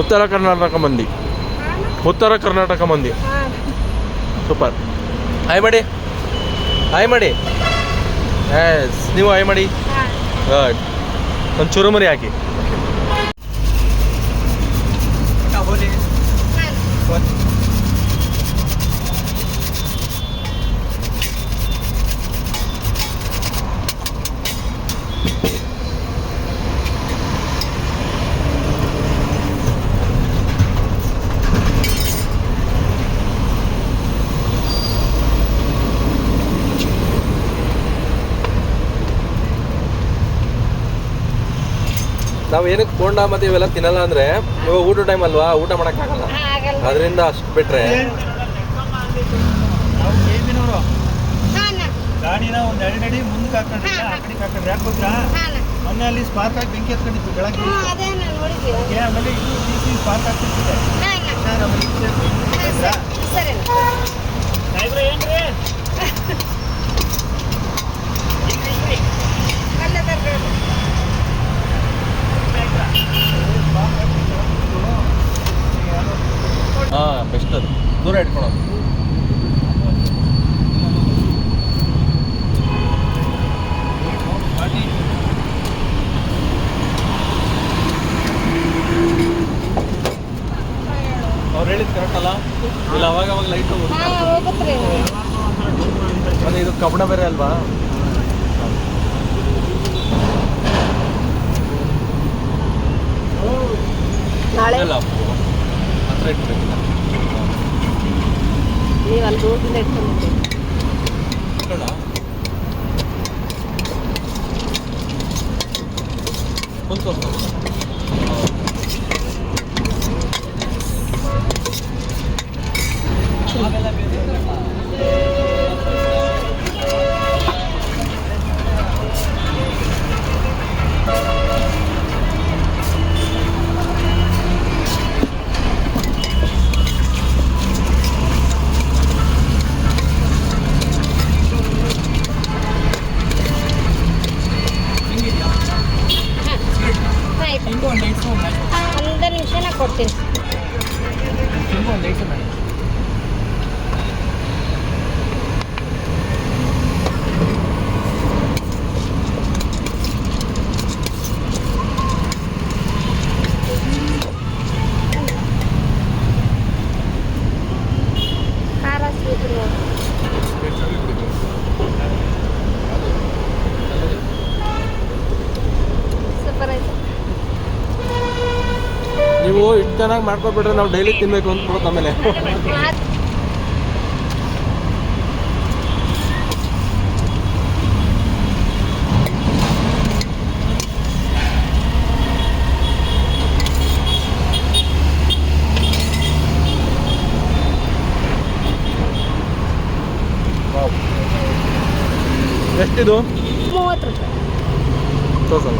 ಉತ್ತರ ಕರ್ನಾಟಕ ಮಂದಿ. ಉತ್ತರ ಕರ್ನಾಟಕ ಮಂದಿ. ಸೂಪರ್. ಹಾಯ್ ಮಾಡಿ ಹಾಯ್ ಮಾಡಿ ಎಸ್ ನೀವು ಹಾಯ್ ಮಾಡಿ ಗುಡ್ ಒಂದು ಚುರುಮುರಿ ಹಾಕಿ. ನಾವು ಏನಕ್ಕೆ ಬೋಂಡ ಮತ್ತೆ ಇವೆಲ್ಲ ತಿನ್ನಲ್ಲ ಅಂದ್ರೆ ಇವಾಗ ಊಟ ಟೈಮ್ ಅಲ್ವಾ? ಊಟ ಮಾಡೋಕ್ಕಾಗಲ್ಲ ಅದರಿಂದ ಅಷ್ಟು ಬಿಟ್ರೆ ಗಾಡಿನ ಒಂದು ಎರಡು ಅಡಿ ಮುಂದಕ್ಕೆ ಹಾಕೊಂಡಿಲ್ಲ ಆ ಕಡೆಗೆ ಹಾಕೊಂಡ್ರೆ ಯಾಕೆ ಗೊತ್ತಾ ಮೊನ್ನೆ ಅಲ್ಲಿ ಸ್ಪಾರ್ಕ್ ಆಗಿ ಬೆಂಕಿ ಹತ್ಕೊಂಡಿತ್ತು ಬೆಳಗ್ಗೆ ಏ, ಆಮೇಲೆ ಇದು ಡಿ ಸಿ ಸ್ಪಾರ್ಕ್ ಆಗ್ತಿರ್ತದೆ ಆಮೇಲೆ. ಏನ್ರಿ? ಹೇಳಿದ್ ಕರೆಕ್ಟ್ ಅಲ್ಲ? ಇಲ್ಲ ಅವಾಗ ಅವಾಗ ಲೈಟ್ ಮತ್ತೆ ಇದು ಕಬ್ಬಣ ಬೇರೆ ಅಲ್ವಾ? ನಾಳೆ? ಅಲ್ಲ ಹತ್ರ ನೀವು ಅಲ್ಲಿ ದೂರದಿಂದ ಇಟ್ಕೊಂಡಿದ್ದೀರಿ ಇಟ್ಕೊಳ್ಳ? ಕೊಡ್ತೀನಿ ಇಷ್ಟು ಚೆನ್ನಾಗಿ ಮಾಡ್ಕೊಬಿಟ್ರೆ ನಾವು ಡೈಲಿ ತಿನ್ಬೇಕು ಅಂದ್ಬಿಡುತ್ತೆ ಆಮೇಲೆ ಮಾತ್- ಎಷ್ಟಿದು ಮೂವತ್ತು ರೂಪಾಯಿ ತೋರ್ಸಲ್ಲ